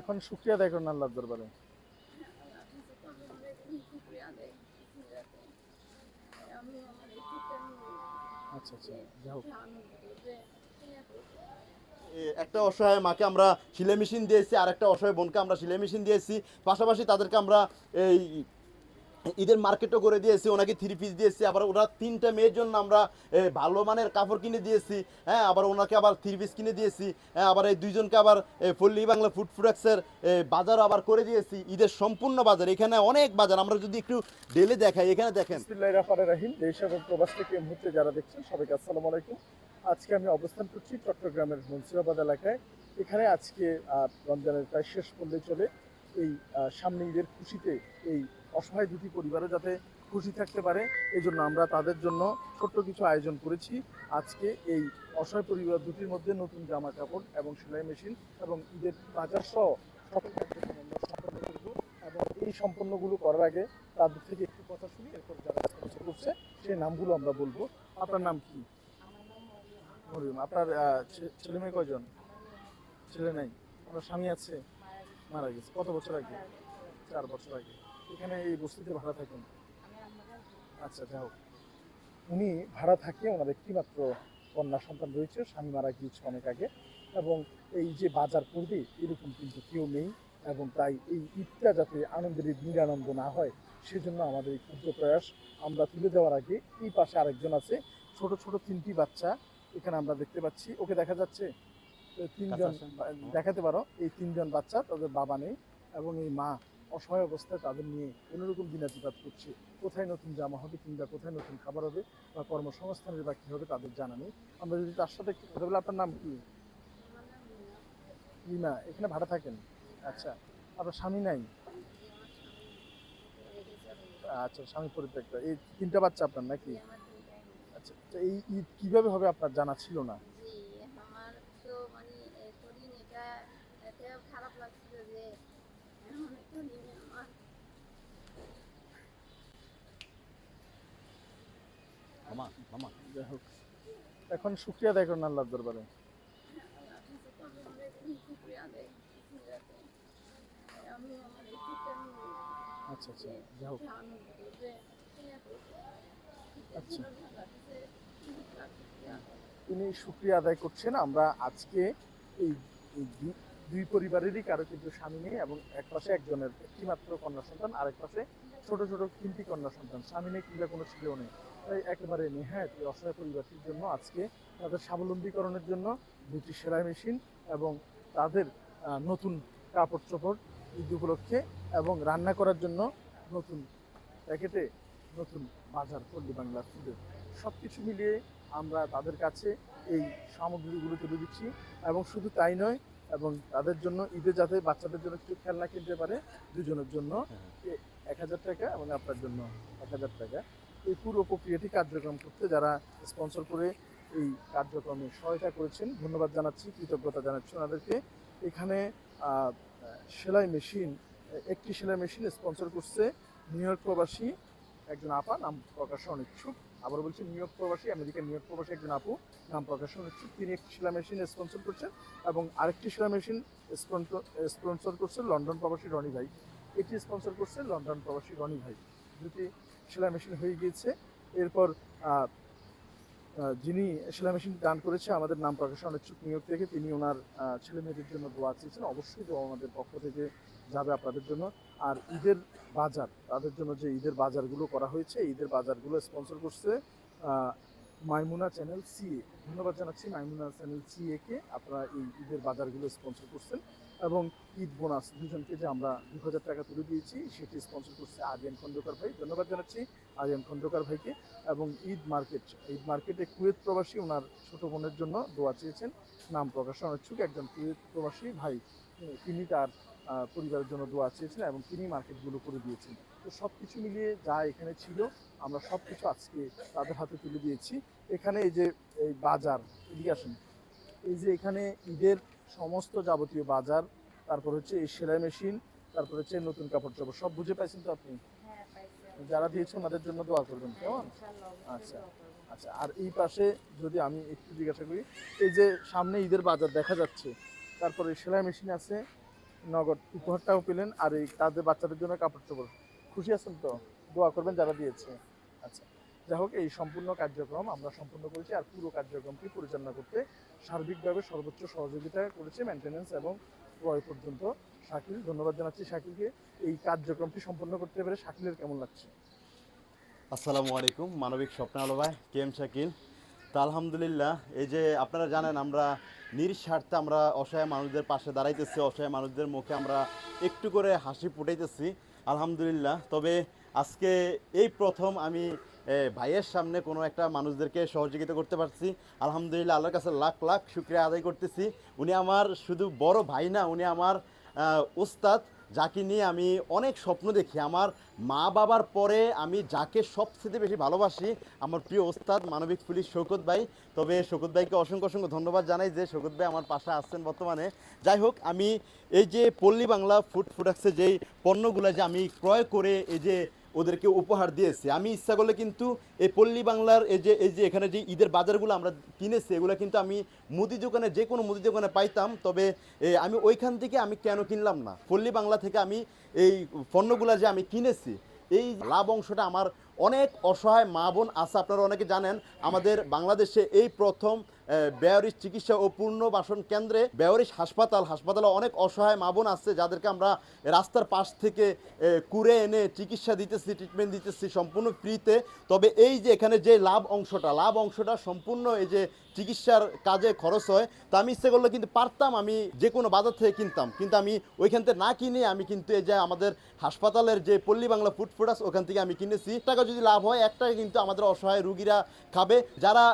এখন শুক্রিয়া আদায় করুন আল্লাহর দরবারে। আচ্ছা আচ্ছা একটা অসহায় মাকে আমরা সিলাই মেশিন দিয়েছি আর একটা অসহায় বোনকে আমরা সিলাই মেশিন দিয়েছি। পাশাপাশি তাদেরকে আমরা এই ঈদের মার্কেটও করে দিয়েছি, ওনাকে থ্রি পিস দিয়েছি, আবার ওরা তিনটা মেয়ের জন্য আমরা ভালো মানের কাপড় কিনে দিয়েছি হ্যাঁ আবার ওনাকে আবার থ্রি পিস কিনে দিয়েছি হ্যাঁ আবার এই দুইজনকে আবার পল্লী বাংলা ফুড প্রোডাক্টসের বাজারও আবার করে দিয়েছি, ঈদের সম্পূর্ণ বাজার, এখানে অনেক বাজার, আমরা যদি একটু ডেলে দেখাই, এখানে দেখেন। এবং প্রবাস থেকে মুহূর্তে যারা দেখছেন, সবাইকে আসসালামু আলাইকুম। আজকে আমি অবস্থান করছি চট্টগ্রামের মুন্সিরাবাদ এলাকায়। এখানে আজকে রমজানের প্রায় শেষ পড়লে চলে এই সামনে ঈদের খুশিতে এই অসহায় দুটি পরিবারও যাতে খুশি থাকতে পারে এই জন্য আমরা তাদের জন্য ছোট্ট কিছু আয়োজন করেছি। আজকে এই অসহায় পরিবার দুটির মধ্যে নতুন জামা কাপড় এবং সেলাই মেশিন এবং ঈদের বাজার সহ এবং এই সম্পন্নগুলো করার আগে তাদের থেকে একটু কথা শুনি, এরপর যারা sponsor করছে, সেই নামগুলো আমরা বলব। আপনার নাম কি? আপনার ছেলে মেয়ে কয়জন? ছেলে নাই, আপনার স্বামী আছে? মারা গেছে। কত বছর আগে? চার বছর আগে। এখানে এই বস্তিতে ভাড়া থাকেন? আচ্ছা হোক। উনি ভাড়া থাকে ওনার একটিমাত্র কন্যা সন্তান রয়েছে স্বামী মারা গিয়েছে অনেক আগে এবং এই যে বাজার করবে এরকম কিন্তু কেউ নেই এবং তাই এই ঈদটা যাতে আনন্দের ঈদ নিরানন্দ না হয় সেজন্য আমাদের এই ক্ষুদ্র প্রয়াস আমরা তুলে দেওয়ার আগে এই পাশে আরেকজন আছে ছোট ছোট তিনটি বাচ্চা এখানে আমরা দেখতে পাচ্ছি। ওকে দেখা যাচ্ছে? তিনজন দেখাতে পারো? এই তিনজন বাচ্চা তাদের বাবা নেই এবং এই মা অসহায় অবস্থায় তাদের নিয়ে কোনোরকম দিনাতিপাত করছে। কোথায় নতুন জামা হবে কিংবা কোথায় নতুন খাবার হবে বা কর্মসংস্থানের বা কী হবে তাদের জানা নেই। আমরা যদি তার সাথে একটু কথা বলি, আপনার নাম কি? রিমা, এখানে ভাড়া থাকেন? আচ্ছা আপনার স্বামী নাই? আচ্ছা স্বামী পরিত্যক্ত। এই তিনটা বাচ্চা আপনার নাকি? আচ্ছা এই ঈদ কীভাবে হবে আপনার জানা ছিল না জি আমার তো মানে এতদিন এটা এতেও খারাপ লাগছিল যে এমন একটা দিনে আমার মামা মামা। যাই হোক। এখন শুক্রিয়া আদায় করেন আল্লাহর দরবারে। আচ্ছা আচ্ছা যাই হোক। আচ্ছা। তিনি শুক্রিয়া আদায় করছেন। আমরা আজকে এই দুই- পরিবারেরই কারও কিন্তু স্বামী নেই এবং এক পাশে একজনের একটি মাত্র কন্যা সন্তান, আরেক পাশে ছোট ছোট তিনটি কন্যা সন্তান। স্বামী নেই কিংবা কোনো ছেলেও নেই। তাই একেবারে নেহায়ত এই অসহায় পরিবারটির জন্য আজকে তাদের স্বাবলম্বীকরণের জন্য দুটি সেলাই মেশিন এবং তাদের নতুন কাপড় চোপড় ঈদ উপলক্ষে এবং রান্না করার জন্য নতুন প্যাকেটে নতুন বাজার পল্লী বাংলা ফুডের সব কিছু মিলিয়ে আমরা তাদের কাছে এই সামগ্রীগুলো তুলে দিচ্ছি এবং শুধু তাই নয় এবং তাদের জন্য ঈদে যাতে বাচ্চাদের জন্য কিছু খেলনা কিনতে পারে দুজনের জন্য এক হাজার টাকা এবং আপনার জন্য এক হাজার টাকা। এই পুরো প্রক্রিয়াটি কার্যক্রম করতে যারা স্পন্সর করে এই কার্যক্রমে সহায়তা করেছেন ধন্যবাদ জানাচ্ছি কৃতজ্ঞতা জানাচ্ছি ওনাদেরকে। এখানে সেলাই মেশিন একটি সেলাই মেশিন স্পন্সর করছে নিউ ইয়র্ক প্রবাসী একজন আপা নাম প্রকাশ অনিচ্ছুক। আবার বলছি নিউ ইয়র্ক প্রবাসী, আমেরিকার নিউ ইয়র্ক প্রবাসী একজন আপু, নাম প্রকাশ অনিচ্ছুক তিনি একটি শিলা মেশিন স্পন্সর করছেন এবং আরেকটি সেলাই মেশিন স্পন্সর করছে লন্ডন প্রবাসী রনি ভাই। এটি স্পন্সর করছে লন্ডন প্রবাসী রনি ভাই। দুটি সেলাই মেশিন হয়ে গিয়েছে। এরপর যিনি সেলাই মেশিন দান করেছে, আমাদের নাম প্রকাশ অনিচ্ছুক নিউ ইয়র্ক থেকে। তিনি ওনার ছেলে মেয়েদের জন্য দোয়া চেয়েছেন। অবশ্যই দোয়া আমাদের পক্ষ থেকে যাবে আপনাদের জন্য। আর ঈদের বাজার, তাদের জন্য যে ঈদের বাজারগুলো করা হয়েছে, ঈদের বাজারগুলো স্পন্সর করছে মাইমুনা চ্যানেল সিএ ধন্যবাদ জানাচ্ছি মাইমুনা চ্যানেল সিএ কে, আপনারা এই ঈদের বাজারগুলো স্পন্সর করছেন এবং ঈদ বোনাস দুজনকে যে আমরা দু হাজার টাকা তুলে দিয়েছি, সেটি স্পন্সর করছে আরিয়ান খন্দকার ভাই, ধন্যবাদ জানাচ্ছি আরিয়ান খন্দকার ভাইকে এবং ঈদ মার্কেট ঈদ মার্কেটে কুয়েত প্রবাসী ওনার ছোট বোনের জন্য দোয়া চেয়েছেন, নাম প্রকাশ অনিচ্ছুক একজন কুয়েত প্রবাসী ভাই। তিনি তার পরিবারের জন্য দোয়া চেয়েছেন এবং তিনি মার্কেটগুলো করে দিয়েছেন। তো সব কিছু মিলিয়ে যা এখানে ছিল আমরা সব কিছু আজকে তাদের হাতে তুলে দিয়েছি। এখানে এই যে এই বাজার এদিকে আসেন। এই যে এখানে ঈদের সমস্ত যাবতীয় বাজার তারপর হচ্ছে এই সেলাই মেশিন তারপর হচ্ছে নতুন কাপড় চোপড় সব বুঝে পাইছেন তো আপনি? হ্যাঁ যারা দিয়েছেন ওনাদের জন্য দোয়া করবেন কেমন? আচ্ছা। আচ্ছা আর এই পাশে যদি আমি একটু জিজ্ঞাসা করি এই যে সামনে ঈদের বাজার দেখা যাচ্ছে তারপরে সেলাই মেশিন আছে, নগদ উপহারটাও পেলেন, আর এই তাদের বাচ্চাদের জন্য কাপড় চোপড়। খুশি আছেন তো? দোয়া করবেন যারা দিয়েছে। আচ্ছা যাই হোক, এই সম্পূর্ণ কার্যক্রম আমরা সম্পূর্ণ করেছি, আর পুরো কার্যক্রমটি পরিচালনা করতে সার্বিকভাবে সর্বোচ্চ সহযোগিতা করেছে মেনটেন্যান্স এবং ক্রয় পর্যন্ত শাকিল। ধন্যবাদ জানাচ্ছি শাকিলকে। এই কার্যক্রমটি সম্পন্ন করতে পেরে শাকিলের কেমন লাগছে? আসসালামু আলাইকুম, মানবিক স্বপ্নালো ভাই, কে এম শাকিল? তা আলহামদুলিল্লাহ, এই যে আপনারা জানেন আমরা নিঃস্বার্থে আমরা অসহায় মানুষদের পাশে দাঁড়াইতেছি, অসহায় মানুষদের মুখে আমরা একটু করে হাসি ফুটাইতেছি, আলহামদুলিল্লাহ। তবে আজকে এই প্রথম আমি ভাইয়ের সামনে কোনো একটা মানুষদেরকে সহযোগিতা করতে পারছি। আলহামদুলিল্লাহ, আল্লাহর কাছে লাখ লাখ শুক্রিয়া আদায় করতেছি। উনি আমার শুধু বড় ভাই না, উনি আমার উস্তাদ যাকে নিয়ে আমি অনেক স্বপ্ন দেখি। আমার মা বাবার পরে আমি যাকে সবচেয়ে বেশি ভালোবাসি, আমার প্রিয় ওস্তাদ মানবিক পুলিশ শৌকত ভাই। তবে শৌকত ভাইকে অসংখ্য অসংখ্য ধন্যবাদ জানাই যে শৌকত ভাই আমার পাশে আসছেন বর্তমানে। যাই হোক, আমি এই যে পল্লী বাংলা ফুড প্রোডাক্টসের যেই পণ্যগুলো যে আমি ক্রয় করে এই যে ওদেরকে উপহার দিয়েছি। আমি ইচ্ছা করলে কিন্তু এই পল্লী বাংলার এই যে এই যে এখানে যে ঈদের বাজারগুলো আমরা কিনেছি, এগুলো কিন্তু আমি মুদি দোকানে, যে কোনো মুদি দোকানে পাইতাম। তবে আমি ওইখান থেকে আমি কেন কিনলাম না? পল্লী বাংলা থেকে আমি এই পণ্যগুলো যে আমি কিনেছি, এই লাভ অংশটা আমার অনেক অসহায় মা বোন আছে, আপনারা অনেকে জানেন। আমাদের বাংলাদেশে এই প্রথম বেয়ারিশ চিকিৎসা ও পুনর্বাসন কেন্দ্রে বেয়ারিশ হাসপাতাল, হাসপাতালে অনেক অসহায় মা বোন আছে যাদেরকে আমরা রাস্তার পাশ থেকে কুড়ে এনে চিকিৎসা দিতেছি ট্রিটমেন্ট দিতেছি সম্পূর্ণ ফ্রিতে। তবে এই যে এখানে যে লাভ অংশটা লাভ অংশটা সম্পূর্ণ এই যে চিকিৎসার কাজে খরচ হয়, তা আমি ইচ্ছে করলে কিন্তু পারতাম আমি যে কোনো বাজার থেকে কিনতাম। কিন্তু আমি ওইখান থেকে না কিনে আমি কিন্তু এই যে আমাদের হাসপাতালের যে পল্লী বাংলা ফুড প্রোডাক্টস, ওখান থেকে আমি কিনেছি। টাকা যদি লাভ হয়, এক টাকা কিন্তু আমাদের অসহায় রুগীরা খাবে। যারা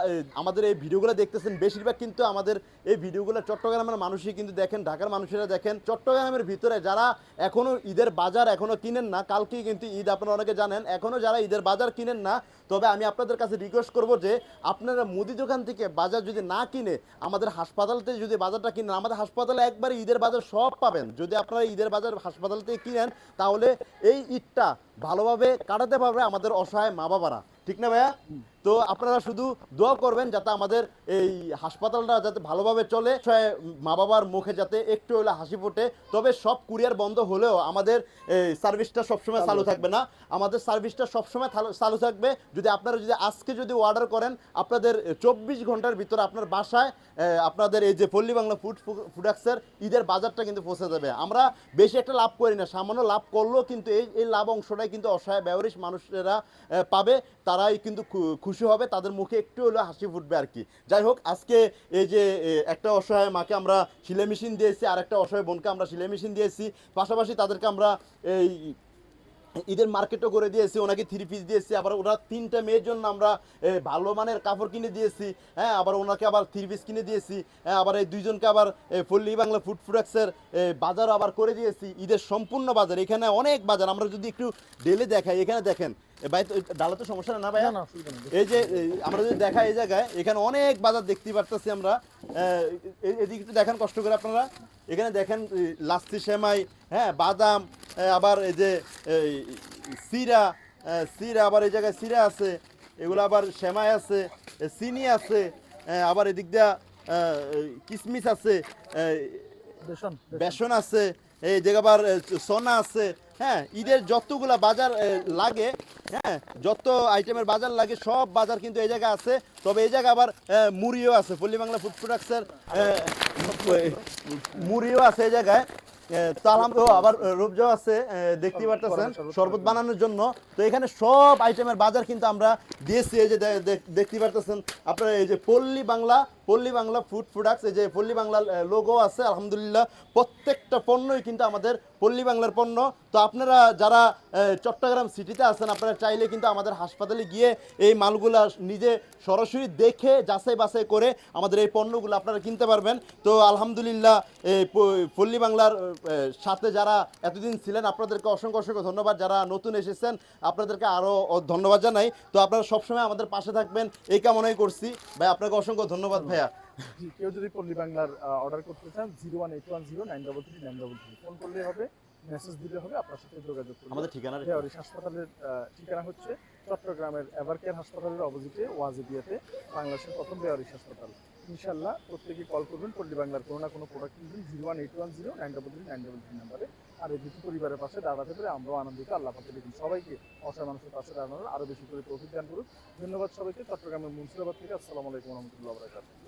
আমাদের এই ভিডিওগুলো দেখতেছেন বেশিরভাগ কিন্তু আমাদের এই ভিডিওগুলো চট্টগ্রামের মানুষই কিন্তু দেখেন, ঢাকার মানুষেরা দেখেন। চট্টগ্রামের ভিতরে যারা এখনও ঈদের বাজার এখনও কিনেন না, কালকেই কিন্তু ঈদ, আপনারা অনেকে জানেন, এখনও যারা ঈদের বাজার কিনেন না, তবে আমি আপনাদের কাছে রিকোয়েস্ট করব যে আপনারা মুদি দোকান থেকে বাজার যদি না কিনে, আমাদের হাসপাতাল থেকে যদি বাজারটা কিনেন, আমাদের হাসপাতালে একবারে ঈদের বাজার সব পাবেন। যদি আপনারা ঈদের বাজার হাসপাতাল থেকে কিনেন, তাহলে এই ঈদটা ভালোভাবে কাটাতে পারবে আমাদের অসহায় মা বাবারা ঠিক না ভাইয়া? তো আপনারা শুধু দোয়া করবেন যাতে আমাদের এই হাসপাতালটা যাতে ভালোভাবে চলে মা বাবার মুখে যাতে একটু হলে হাসি ফোটে। তবে সব কুরিয়ার বন্ধ হলেও আমাদের এই সার্ভিসটা সবসময় চালু থাকবে না। আমাদের সার্ভিসটা সবসময় চালু থাকবে। যদি আপনারা যদি আজকে যদি অর্ডার করেন আপনাদের চব্বিশ ঘণ্টার ভিতরে আপনার বাসায় আপনাদের এই যে পল্লী বাংলা ফুড প্রোডাক্টসের ঈদের বাজারটা কিন্তু পৌঁছে যাবে আমরা বেশি একটা লাভ করি না। সামান্য লাভ করলেও কিন্তু এই এই লাভ অংশটাই কিন্তু অসহায় ব্যবহারিক মানুষেরা পাবে। তারাই কিন্তু খুশি হবে, তাদের মুখে একটু হলেও হাসি ফুটবে আর কি। যাই হোক, আজকে এই যে একটা অসহায় মাকে আমরা সিলাই মেশিন দিয়েছি, আর একটা অসহায় বোনকে আমরা সিলাই মেশিন দিয়েছি। পাশাপাশি তাদেরকে আমরা এই ঈদের মার্কেটও করে দিয়েছি, ওনাকে থ্রি পিস দিয়েছি, আবার ওরা তিনটা মেয়ের জন্য আমরা ভালো মানের কাপড় কিনে দিয়েছি হ্যাঁ আবার ওনাকে আবার থ্রি পিস কিনে দিয়েছি হ্যাঁ আবার এই দুইজনকে আবার পল্লী বাংলা ফুড প্রোডাক্টসের বাজারও আবার করে দিয়েছি, ঈদের সম্পূর্ণ বাজার। এখানে অনেক বাজার, আমরা যদি একটু ডেলে দেখাই, এখানে দেখেন ভাই ডালা তো সমস্যা না, ভাই এই যে আমরা যদি দেখাই এই জায়গায় এখানে অনেক বাজার দেখতে পারতেছি আমরা। আহ, এ- এদিকে একটু দেখেন কষ্ট করে আপনারা। এখানে দেখেন সেমাই হ্যাঁ বাদাম আবার এই যে এই, সিরা সিরা আবার এই জায়গায় সিরা আছে এগুলো আবার সেমাই আছে চিনি আছে আবার এদিক দিয়া কিশমিশ আছে বেসন বেসন। আছে এই জায়গা আবার সোনা আছে হ্যাঁ ঈদের যতগুলা বাজার লাগে হ্যাঁ যত আইটেমের বাজার লাগে সব বাজার কিন্তু এই জায়গায় আছে। তবে এই জায়গায় আবার মুড়িও আছে পল্লী বাংলা ফুড প্রোডাক্টসের মুড়িও আছে এই জায়গায়। এ, তো আবার রূপজাও আছে দেখতে পারতেছেন শরবত বানানোর জন্য। তো এখানে সব আইটেমের বাজার কিন্তু আমরা দিয়েছি এই যে দেখতে পারতেছেন। আপনারা এই যে পল্লী বাংলা পল্লী বাংলা ফুড প্রোডাক্টস এই যে পল্লী বাংলার লোগো আছে, আলহামদুলিল্লাহ, প্রত্যেকটা পণ্যই কিন্তু আমাদের পল্লী বাংলার পণ্য। তো আপনারা যারা চট্টগ্রাম সিটিতে আছেন, আপনারা চাইলে কিন্তু আমাদের হাসপাতালে গিয়ে এই মালগুলা নিজে সরাসরি দেখে, যাচাই বাছাই করে আমাদের এই পণ্যগুলো আপনারা কিনতে পারবেন। তো আলহামদুলিল্লাহ এই পল্লী বাংলার সাথে যারা এতদিন ছিলেন, আপনাদেরকে অসংখ্য অসংখ্য ধন্যবাদ। যারা নতুন এসেছেন, আপনাদেরকে আরও ধন্যবাদ জানাই। তো আপনারা সবসময় আমাদের পাশে থাকবেন। এই কামনাই করছি। ভাই, আপনাকে অসংখ্য ধন্যবাদ ভাইয়া। কেউ যদি পল্লী বাংলার অর্ডার করতে চান zero one eight one zero nine double three nine double three phone করলে হবে মেসেজ দিলে হবে আপনার সাথে যোগাযোগ করবে আমাদের ঠিকানা বেহারিস হাসপাতালের ঠিকানা হচ্ছে চট্টগ্রামের এভারকেয়ার হাসপাতালের অপোজিটে ওয়াজিবিয়াতে বাংলাদেশের প্রথম বেহারিস হাসপাতাল। ইনশাল্লাহ প্রত্যেকে কল করবেন পল্লী বাংলার কোনো না কোনো প্রোডাক্ট কিনবেন zero one eight one zero nine double three nine double three নাম্বারে আর এই দুটি পরিবারের পাশে দাঁড়াতে পেরে আমরাও আনন্দিত আল্লাহ পাকে দেখুন সবাইকে অসহায় মানুষের পাশে দাঁড়ানোর আরও বেশি করে তৌফিক দান করুন ধন্যবাদ সবাইকে চট্টগ্রামের মুন্সিরাবাদ থেকে আসসালামু আলাইকুম রহমতুল্লাহ বরাকাতুহ।